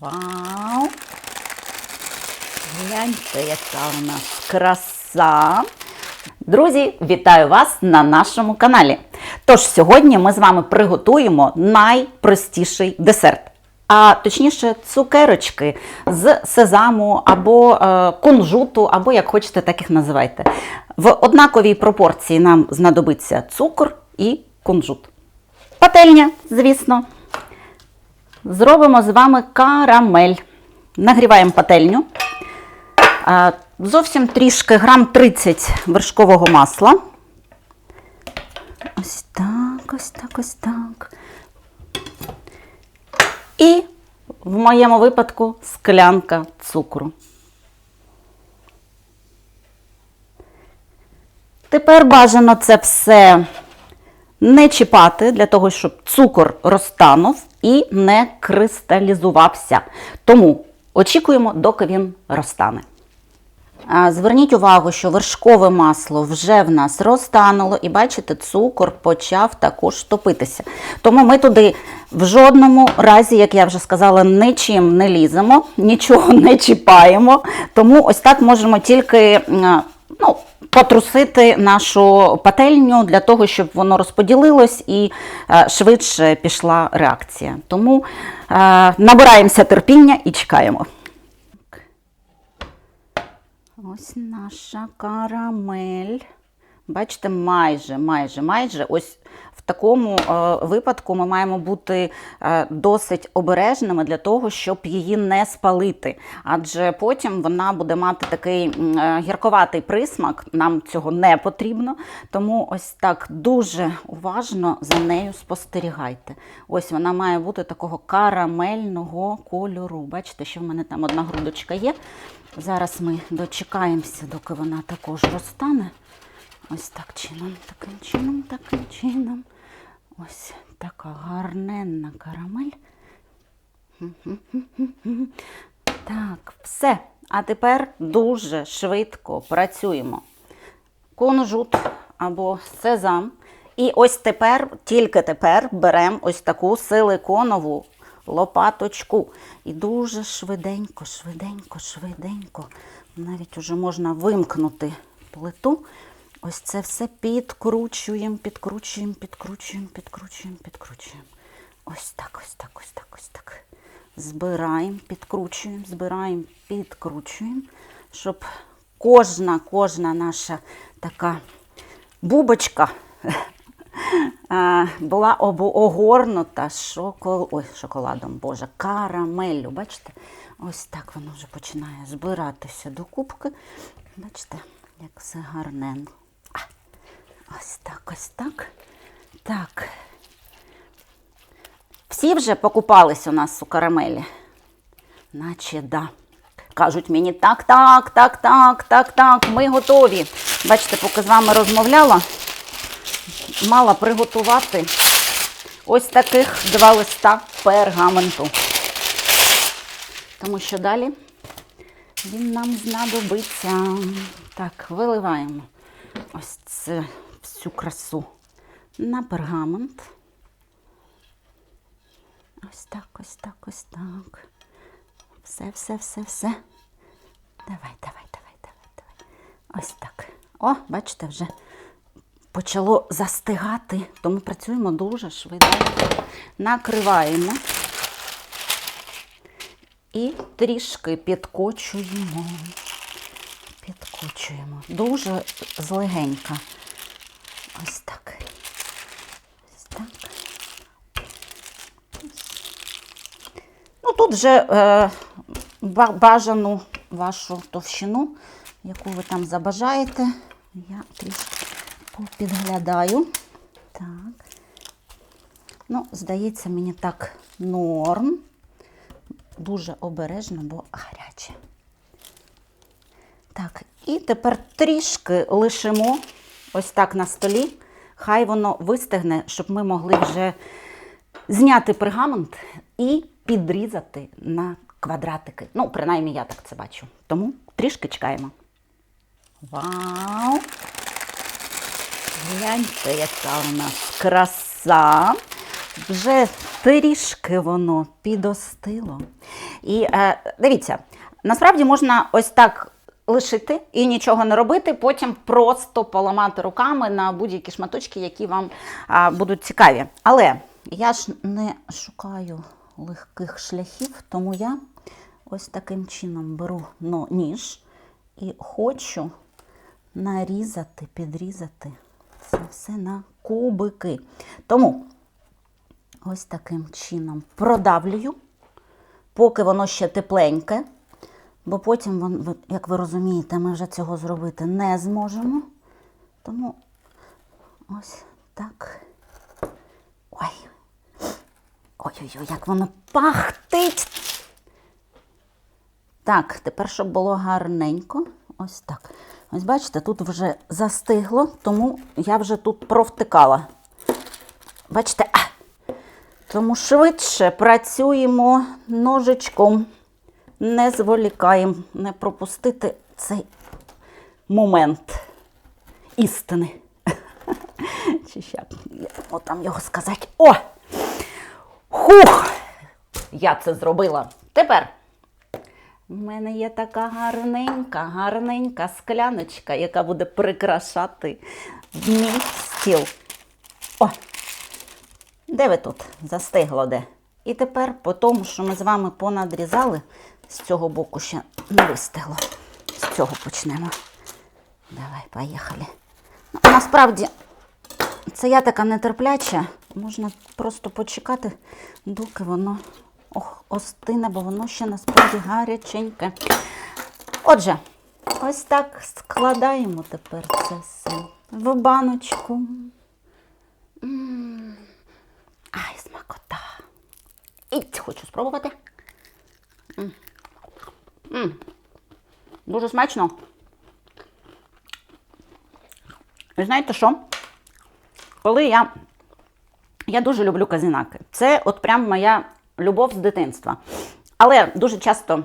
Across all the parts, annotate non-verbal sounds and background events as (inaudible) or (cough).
Вау! Гляньте, яка у нас краса! Друзі, вітаю вас на нашому каналі. Тож сьогодні ми з вами приготуємо найпростіший десерт. А точніше, цукерочки з сезаму або е, кунжуту, або як хочете, так їх називайте. В однаковій пропорції нам знадобиться цукор і кунжут. Пательня, звісно. Зробимо з вами карамель. Нагріваємо пательню. Зовсім трішки грам 30 вершкового масла. Ось так, ось так, ось так. І в моєму випадку склянка цукру. Тепер бажано це все не чіпати для того, щоб цукор розтанув і не кристалізувався. Тому очікуємо, доки він розтане. Зверніть увагу, що вершкове масло вже в нас розтануло, і бачите, цукор почав також топитися. Тому ми туди в жодному разі, як я вже сказала, нічим не ліземо, нічого не чіпаємо. Тому ось так можемо тільки потрусити нашу пательню для того, щоб воно розподілилось і е, швидше пішла реакція. Тому е, набираємося терпіння і чекаємо. Ось наша карамель. Бачите, майже, майже, майже. Ось в такому е, випадку ми маємо бути е, досить обережними для того, щоб її не спалити. Адже потім вона буде мати такий е, гірковатий присмак. Нам цього не потрібно. Тому ось так дуже уважно за нею спостерігайте. Ось вона має бути такого карамельного кольору. Бачите, що в мене там одна грудочка є. Зараз ми дочекаємося, доки вона також розтане. Ось так чином, таким чином, таким чином. Ось така гарненна карамель. Так, все. А тепер дуже швидко працюємо. Кунжут або сезам. І ось тепер, тільки тепер беремо ось таку силиконову лопаточку. І дуже швиденько, швиденько, швиденько. Навіть уже можна вимкнути плиту. Ось це все підкручуємо, підкручуємо, підкручуємо, підкручуємо, підкручуємо. Ось так, ось так, ось так, ось так. Збираємо, підкручуємо, збираємо, підкручуємо, щоб кожна, кожна наша така бубочка (laughs) була огорнута. Ой, шоколадом, боже, карамеллю. Бачите? Ось так воно вже починає збиратися до кубки. Бачите, як все гарненько. Ось так, ось так. Так. Всі вже покупались у нас у карамелі? Наче да. Кажуть мені так, так, так, так, так, так, ми готові. Бачите, поки з вами розмовляла, мала приготувати ось таких два листа пергаменту. Тому що далі він нам знадобиться. Так, виливаємо ось це всю красу на пергамент. Ось так, ось так, ось так. Все, все, все, все. Давай, давай, давай, давай, давай. Ось так. О, бачите, вже почало застигати, тому працюємо дуже швидко. Накриваємо і трішки підкочуємо. Підкочуємо. Дуже злегенька. Ось так. Ось так. Ну, тут вже е, бажану вашу товщину, яку ви там забажаєте. Я трішки підглядаю. Так. Ну, здається, мені так норм. Дуже обережно, бо гаряче. Так, і тепер трішки лишимо ось так на столі. Хай воно вистигне, щоб ми могли вже зняти пергамент і підрізати на квадратики. Ну, принаймні, я так це бачу. Тому трішки чекаємо. Вау! Гляньте, яка у нас краса. Вже трішки воно підостило. І е, дивіться, насправді можна ось так лишити і нічого не робити, потім просто поламати руками на будь-які шматочки, які вам а, будуть цікаві. Але я ж не шукаю легких шляхів, тому я ось таким чином беру ну, ніж і хочу нарізати, підрізати це все на кубики. Тому ось таким чином продавлюю, поки воно ще тепленьке, бо потім, як ви розумієте, ми вже цього зробити не зможемо. Тому ось так. Ой. Ой-ой-ой, як воно пахтить. Так, тепер, щоб було гарненько. Ось так. Ось бачите, тут вже застигло, тому я вже тут провтикала. Бачите? Тому швидше працюємо ножичком. Не зволікаємо, не пропустити цей момент істини. (laughs) Чи ще як там його сказати? О! Хух! Я це зробила. Тепер у мене є така гарненька, гарненька скляночка, яка буде прикрашати мій стіл. О! Де ви тут? Застигло де? І тепер, по тому, що ми з вами понадрізали, з цього боку ще не вистигло. З цього почнемо. Давай, поїхали. Ну, насправді, це я така нетерпляча. Можна просто почекати, доки воно ох, остине, бо воно ще насправді гаряченьке. Отже, ось так складаємо тепер це все в баночку. Ай, смакота. І хочу спробувати. М. М. Дуже смачно. Ви знаєте що? Коли я. Я дуже люблю казінаки. Це от прям моя любов з дитинства. Але дуже часто,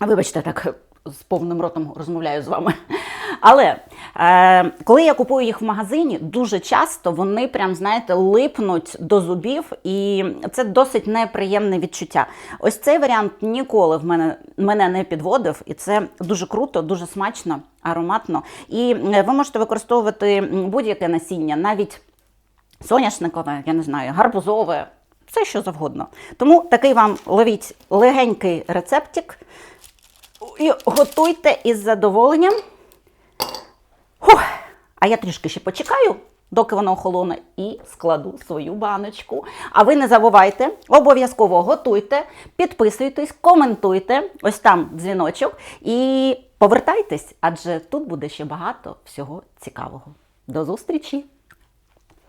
вибачте, так з повним ротом розмовляю з вами. Але е, коли я купую їх в магазині, дуже часто вони прям, знаєте, липнуть до зубів, і це досить неприємне відчуття. Ось цей варіант ніколи в мене мене не підводив, і це дуже круто, дуже смачно, ароматно. І е, ви можете використовувати будь-яке насіння, навіть соняшникове, я не знаю, гарбузове, все що завгодно. Тому такий вам ловіть легенький рецептик і готуйте із задоволенням. Фух. А я трішки ще почекаю, доки воно охолоне, і складу свою баночку. А ви не забувайте, обов'язково готуйте, підписуйтесь, коментуйте, ось там дзвіночок, і повертайтесь, адже тут буде ще багато всього цікавого. До зустрічі!